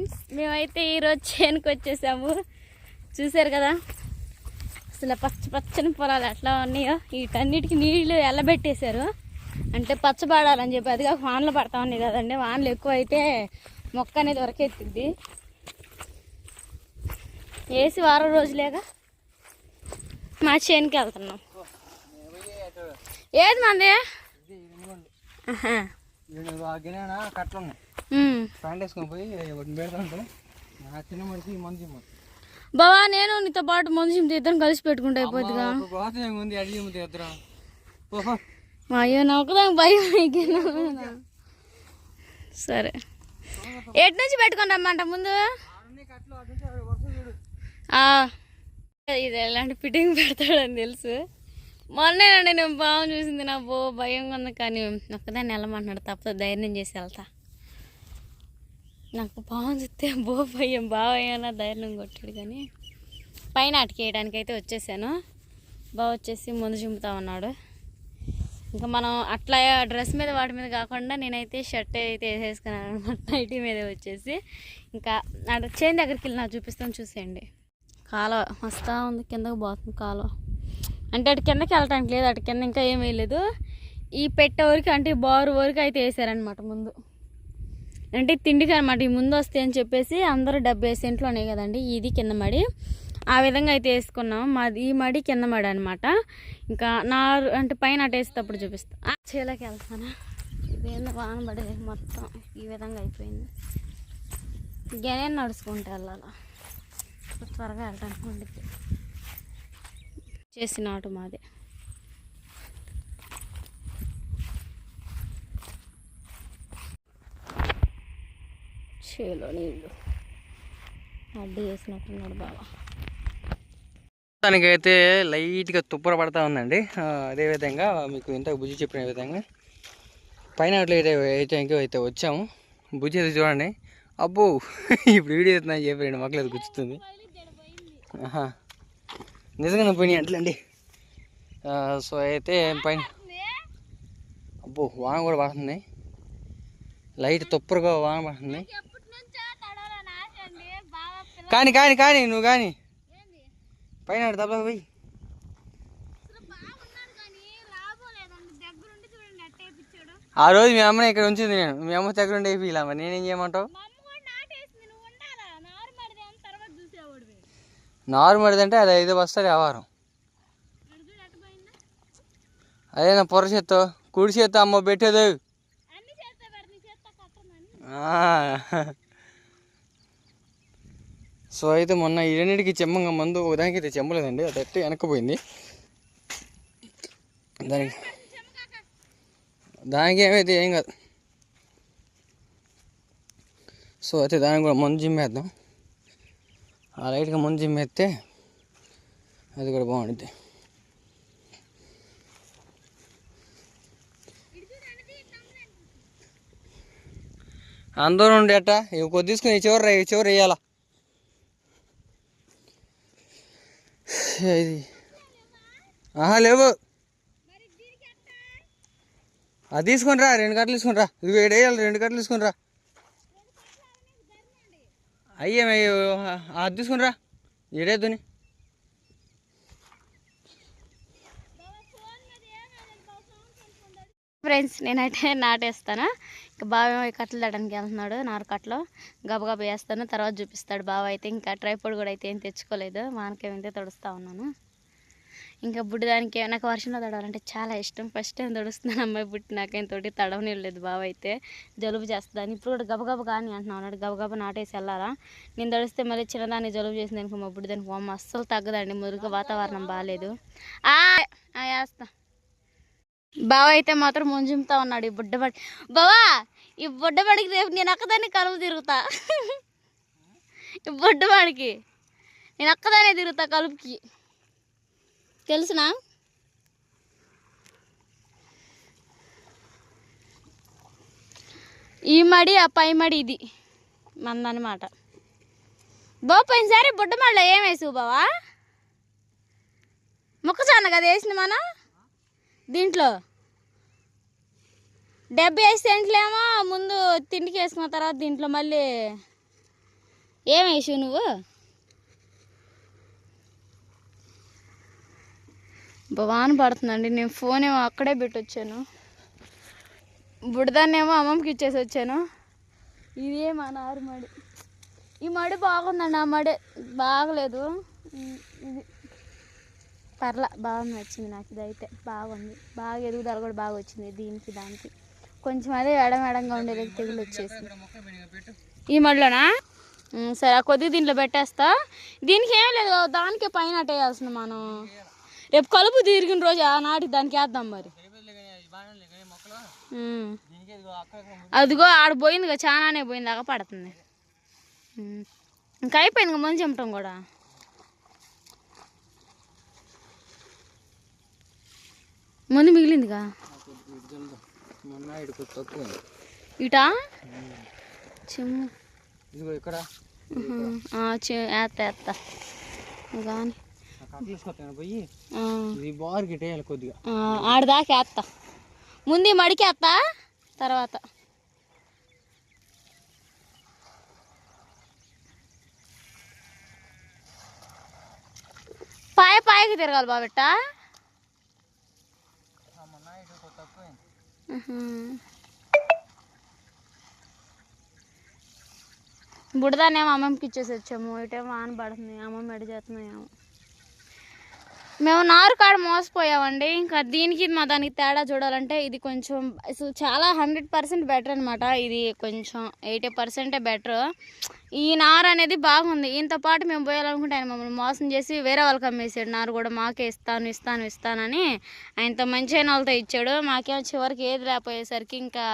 Friends మేమైతే ఈరోజు చేనుకి వచ్చేసాము. చూసారు కదా? అసలు పచ్చ పచ్చని పొలాలు ఎట్లా ఉన్నాయో వీటన్నిటికి నీళ్ళు ఎల్లబెట్టేశారు. అంటే పచ్చబడాలని చెప్పి అదిగా వానలు పడతా ఉన్నాయి కదండి. వానలు ఎక్కువ అయితే మొక్క అనేది ఉరకెత్తిద్ది వేసి వారం రోజులేగా మా చేనుకి వెళ్తున్నాం. ఏది మంది? ఉన్నాయి. ప్యాంట్ వేసుకొని పోయి ఒకటి పెడతాంటే నా చిన్న మనిషి మంచి బావా నేను నీతో పాటు మంచి ఇద్దరం కలిసి పెట్టుకుంటే ఉంది? అడిగి ఇద్దరం మా అయ్యో నవ్వుకుదాం భయం? సరే. ఎటు నుంచి పెట్టుకొని రమ్మంట ముందు? ఇది ఎలాంటి ఫిట్టింగ్ పెడతాడని తెలుసు. మొన్నేనండి నేను బాగా చూసింది నా బో భయంగా ఉంది కానీ ఒక్కదాన్ని వెళ్ళమంటున్నాడు తప్పదు ధైర్యం చేసి వెళ్తా. నాకు బాగా చూస్తే బో భయం బాగా ధైర్యం కొట్టాడు కానీ పైన అటుకేయడానికి అయితే వచ్చేసాను. బాగా వచ్చేసి ముందు చింపుతా ఉన్నాడు. ఇంకా మనం అట్లా డ్రెస్ మీద వాటి మీద కాకుండా నేనైతే షర్ట్ అయితే వేసేసుకున్నాను అనమాట. నైటీ మీద వచ్చేసి. ఇంకా అక్కడ చేను దగ్గరికి వెళ్ళి నాకు చూపిస్తాను చూసేయండి. కాలువ వస్తూ ఉంది కిందకు పోతుంది కాలువ అంటే అటు కిందకి వెళ్ళటానికి లేదు అటు కింద ఇంకా ఏమీ లేదు. ఈ పెట్టే వరకు అంటే బారు వరకు అయితే వేసారనమాట ముందు. అంటే తిండికి అనమాట ఈ ముందు వస్తాయి అని చెప్పేసి అందరూ డెబ్బై సెంట్లు ఉన్నాయి కదండి ఇది కింద మడి. ఆ విధంగా అయితే వేసుకున్నాం. మాది ఈ మడి కింద మడి అనమాట ఇంకా నా అంటే పైన అటేసేటప్పుడు చూపిస్తాను చూపిస్తా. ఆ, చేలోకి వెళ్తానా? ఇదేందో వాన పడేది మొత్తం ఈ విధంగా అయిపోయింది. గనే నడుచుకుంటూ వెళ్ళాలా? త్వరగా వెళ్ళడానికి చేసిన ఆటో మాదే. చేలో నీళ్ళు. అడ్డు చేసినట్టున్నాడు బాబా దానికైతే లైట్గా తుప్పర పడతా ఉందండి. అదేవిధంగా మీకు ఇంత బుజ్జి చెప్పిన విధంగా. పైన అట్లా అయితే అయితే అయితే వచ్చాము. బుజ్జి అయితే చూడండి. అబ్బో ఇప్పుడు వీడియో అవుతుందని చెప్పి రెండు మొక్కలు అది గుచ్చుతుంది. ఆహా. నిజంగానే పోయినాయి అట్లండి. సో అయితే పైన అబ్బో వాన కూడా పడుతుంది. లైట్ తుప్పరుగా వాన పడుతుంది. కానీ కానీ కానీ నువ్వు కానీ. పైన దెబ్బ పోయి. ఆ రోజు మీ అమ్మని ఇక్కడ ఉంచింది నేను. మీ అమ్మ దగ్గర ఉండి మరి. నేనేం చేయమంటావు? నార్మల్ అంటే అది ఐదు బస్తాలు వ్యవహారం. అదే నా పొర చేత్తో. కుడి చేత్తో అమ్మ పెట్టేది. సో అయితే మొన్న ఈ రెండింటికి చెమ్మంగా మందు ఒకదానికి అయితే చెమ్మలేదండి. అది అట్టే వెనక్కిపోయింది. దానికి దానికి ఏమైతే ఏం కాదు. సో అయితే దానికి కూడా మందు జిమ్మేద్దాం. ఆ లైట్గా మందు జిమ్మేస్తే అది కూడా బాగుంటుంది అందరూ ఉండి ఇవి కొద్ది తీసుకుని చివరి ఈ చివరి వేయాలా ఇది ఆహా లేవు. అది తీసుకునిరా రెండు కట్టలు తీసుకునిరా రా. ఇది వేయాలి రెండు కట్టలు తీసుకునిరా రా. అయ్యేమయ్యో అది తీసుకునిరా ఏడేద్దుని ఫ్రెండ్స్ నేనైతే నాటేస్తాను? బావ ఏమో కట్టలు తడడానికి వెళ్తున్నాడు నారు కట్టలు. గబగబ వేస్తాను తర్వాత చూపిస్తాడు బావ అయితే. ఇంకా ట్రైపోడ్ కూడా అయితే ఏం తెచ్చుకోలేదు. మానకేమైతే తడుస్తూ ఉన్నాను. ఇంకా బుడ్డదానికి నాకు వర్షంలో తడవాలంటే చాలా ఇష్టం. ఫస్ట్ టైం తడుస్తున్నాను అమ్మాయి బుట్టి నాకేం. తోటి తడవనివ్వలేదు బావ అయితే. జలుబు చేస్తుందని ఇప్పుడు కూడా గబగబ కానీ అంటున్నాను అన్నాడు నాటేసి వెళ్ళాలా? నేను తడిస్తే మళ్ళీ చిన్నదాన్ని జలుబు చేసిన దానికి మా బుడ్డిదానికి అమ్మ అస్సలు తగ్గదండి. మురుగు వాతావరణం బాగాలేదు వేస్తా. బావ అయితే మాత్రం ముంజుముతా ఉన్నాడు ఈ బుడ్డబడి. బావా ఈ బుడ్డబడికి రేపు నేను అక్కదాన్ని కలుపు తిరుగుతా. ఈ బుడ్డబడికి. నేను అక్కదానే తిరుగుతా కలుపుకి. తెలుసునా? ఈ మడి ఆ పై మడి ఇది. మందనమాట. బావ పోయినసారి బుడ్డ మళ్ళీ ఏం వేసావు బావా? మొక్కజొన్న కదా వేసింది మనం దీంట్లో డెబ్బై ఐదు సెంట్లేమో ముందు తిండికి వేసుకున్న తర్వాత దీంట్లో మళ్ళీ ఏం వేసావు నువ్వు? భవాన్ పడుతుందండి. నేను ఫోన్ ఏమో అక్కడే పెట్టొచ్చాను. బుడదాన్నేమో అమ్మమ్మకి ఇచ్చేసి వచ్చాను. ఇదే మా నారు మడి. ఈ మడి బాగుందండి ఆ మడి. బాగలేదు. ఇది పర్ల బాగా నచ్చింది నాకు ఇదైతే. బాగుంది. బాగా ఎదుగుదల కూడా బాగా వచ్చింది దీనికి దానికి. కొంచెం అదే ఎడమెడంగా ఎడంగా ఉండేది తెగులు వచ్చేసి ఈ మడిలోనా? సరే ఆ కొద్దిగా దీంట్లో పెట్టేస్తా. దీనికి ఏం లేదు దానికే పైన అట్టేయాల్సింది మనం. రేపు కలుపు తిరిగిన రోజు ఆ నాటి దానికి వేద్దాం మరి. అదిగో ఆడ పోయిందిగా చాలానే పోయింది దాకా పడుతుంది. ఇంకా అయిపోయింది ముందు మంచి చెమటం కూడా. ముందు మిగిలిందిగా? మొన్న ఇటు? చిమ్ము. ఇదిగో ఇక్కడ. కానీ పోయి. ఇది బార్ కొద్దిగా. ఆడదాకా వేస్తా ముందు ఈ మడికి వేస్తా తర్వాత. పాయ పాయకి తిరగాలి బాబెట్ట మొన్న ఇటు తక్కువ బుడదానేమో అమ్మమ్మకి ఇచ్చేసి వచ్చాము. ఇటేమో వాన పడుతుంది. అమ్మమ్మ ఎడ చేస్తున్నాయేమో మేము నారు కాడ మోసపోయామండి. ఇంకా దీనికి మా దానికి తేడా చూడాలంటే ఇది కొంచెం అసలు చాలా హండ్రెడ్ పర్సెంట్ బెటర్ అనమాట ఇది కొంచెం ఎయిటీ పర్సెంటే బెటర్. ఈ నారు అనేది బాగుంది. ఈయనతో పాటు మేము పోయాలనుకుంటే ఆయన మమ్మల్ని మోసం చేసి వేరే వాళ్ళకి అమ్మేసాడు. నారు కూడా మాకే ఇస్తాను ఇస్తాను ఇస్తానని ఆయనతో మంచి అయిన వాళ్ళతో ఇచ్చాడు. మాకేమో చివరికి ఏది లేకపోయేసరికి ఇంకా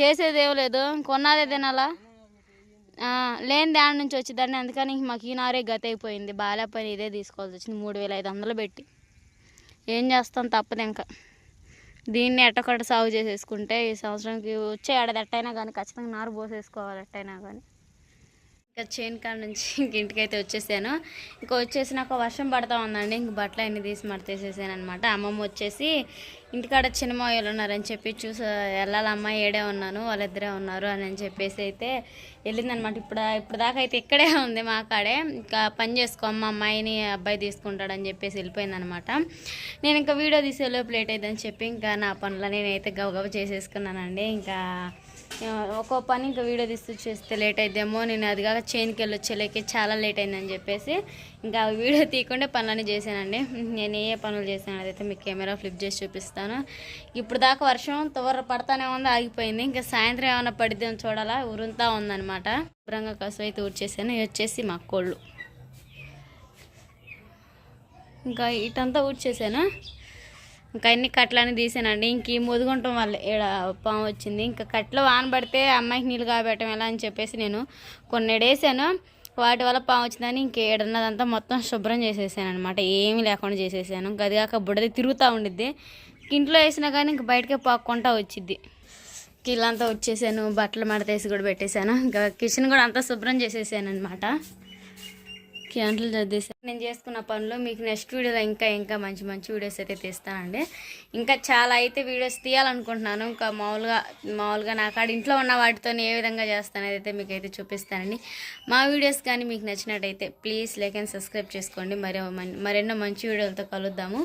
చేసేది లేదు. కొన్నదే తినాలా? లేని దాని నుంచి వచ్చేదాన్ని అందుకని ఇంక మాకు ఈ నారే గత అయిపోయింది బాగాలేకపోయిన ఇదే తీసుకోవాల్సి వచ్చింది. మూడు వేల ఐదు వందలు పెట్టి. ఏం చేస్తాం తప్పదు ఇంకా. దీన్ని ఎట్టకొట్ట సాగు చేసేసుకుంటే ఈ సంవత్సరానికి వచ్చే ఏడాది ఎట్టయినా కానీ ఖచ్చితంగా నారు పోసేసుకోవాలి ఎట్టయినా కానీ ఇంకా చేను కాడ నుంచి ఇంక ఇంటికైతే వచ్చేసాను. ఇంకా వచ్చేసి నాకు వర్షం పడతా ఉందండి. ఇంక బట్టలు అన్నీ తీసి మడతేసేసాను అనమాట అమ్మమ్మ వచ్చేసి ఇంటికాడ చిన్నమాయలు ఉన్నారని చెప్పి చూసి వెళ్ళాలమ్మ ఏడే ఉన్నాను వాళ్ళిద్దరే ఉన్నారు అని అని చెప్పేసి అయితే వెళ్ళిందనమాట ఇప్పుడు ఇప్పుడు దాకా అయితే ఇక్కడే ఉంది మా కాడే. ఇంకా పని చేసుకో అమ్మ అమ్మాయిని అబ్బాయి తీసుకుంటాడని చెప్పేసి వెళ్ళిపోయిందనమాట నేను ఇంకా వీడియో తీసేలోపు లేట్ అయిందని చెప్పి ఇంకా నా పనులు నేనైతే గబగబ చేసేసుకున్నానండి. ఇంకా ఒక్కో పని ఇంకా వీడియో తీస్తూ చేస్తే లేట్ అయిద్దేమో. నేను అది కాక చైన్కి వెళ్ళి చాలా లేట్ అయిందని చెప్పేసి ఇంకా వీడియో తీయకుండా పనులన్నీ చేశానండి. నేను ఏ పనులు చేశాను అదైతే మీకు కెమెరా ఫ్లిప్ చేసి చూపిస్తాను. ఇప్పుడు దాకా వర్షం తువర పడతానే ఉంది ఆగిపోయింది. ఇంకా సాయంత్రం ఏమైనా పడిద్దాం చూడాలా? ఉరుంతా ఉందనమాట శుభ్రంగా కసు అయితే ఊడ్చేసాను ఇవి వచ్చేసి మా కోళ్ళు. ఇంకా ఇటంతా ఊడ్చేసాను? ఇంకా అన్ని కట్లని తీసానండి. ఇంక ఈ ముదుగుంటం వల్ల ఈడ పాము వచ్చింది. ఇంకా కట్టెలు వాన పడితే అమ్మాయికి నీళ్ళు కాబెట్టడం ఎలా అని చెప్పేసి నేను కొన్ని వేసాను వాటి వల్ల పాము వచ్చిందని ఇంకేడన్నదంతా మొత్తం శుభ్రం చేసేసాను అనమాట ఏమీ లేకుండా చేసేసాను. గదిగాక బుడది తిరుగుతూ ఉండిద్ది. ఇంట్లో వేసినా కానీ ఇంక బయటకే పాక్కుంటా వచ్చిద్ది. కిళ్ళంతా వచ్చేసాను. బట్టలు మడతేసి కూడా పెట్టేశాను. ఇంకా కిచెన్ కూడా అంతా శుభ్రం చేసేసాను అనమాట క్యాంట్లు చదివేసాను నేను చేసుకున్న పనులు మీకు నెక్స్ట్ వీడియోలో ఇంకా ఇంకా మంచి మంచి వీడియోస్ అయితే తీస్తానండి. ఇంకా చాలా అయితే వీడియోస్ తీయాలనుకుంటున్నాను. ఇంకా మామూలుగా మామూలుగా నాకు కాడ ఇంట్లో ఉన్న వాటితో ఏ విధంగా చేస్తానైతే అయితే మీకు అయితే చూపిస్తానండి. మా వీడియోస్ కానీ మీకు నచ్చినట్టయితే ప్లీజ్ లైక్ అండ్ సబ్స్క్రైబ్ చేసుకోండి. మరి మరెన్నో మంచి వీడియోలతో కలుద్దాము.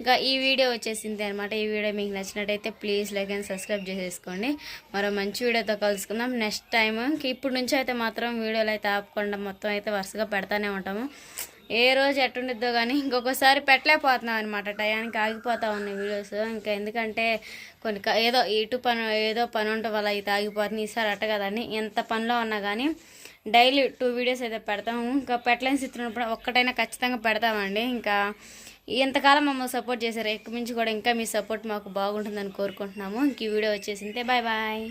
ఇంకా ఈ వీడియో వచ్చేసింది అనమాట ఈ వీడియో మీకు నచ్చినట్టయితే ప్లీజ్ లైక్ అండ్ సబ్స్క్రైబ్ చేసేసుకోండి. మరో మంచి వీడియోతో కలుసుకుందాం. నెక్స్ట్ టైం ఇప్పుడు నుంచి అయితే మాత్రం వీడియోలు అయితే ఆపకుండా మొత్తం అయితే వరుసగా పెడతానే ఉంటాము. ఏ రోజు ఎట్టుండిద్దో కానీ ఇంకొకసారి పెట్టలేకపోతున్నాం అనమాట టయానికి ఆగిపోతా ఉన్నాయి వీడియోస్. ఇంకా ఎందుకంటే కొన్ని ఏదో ఇటు పని ఏదో పని ఉండటం వల్ల అయితే ఆగిపోతుంది ఈసారి అట్ట కదండి ఎంత పనిలో ఉన్నా కానీ డైలీ టూ వీడియోస్ అయితే పెడతాము. ఇంకా పెట్టలేని స్థితిలో ఉన్నప్పుడు ఒక్కటైనా ఖచ్చితంగా పెడతామండి. ఇంకా ఎంతకాలం మమ్మల్ని సపోర్ట్ చేశారు. ఎక్కువ మించి కూడా ఇంకా మీ సపోర్ట్ మాకు బాగుంటుందని కోరుకుంటున్నాము. ఇంక ఈ వీడియో వచ్చేసింటే బాయ్ బాయ్.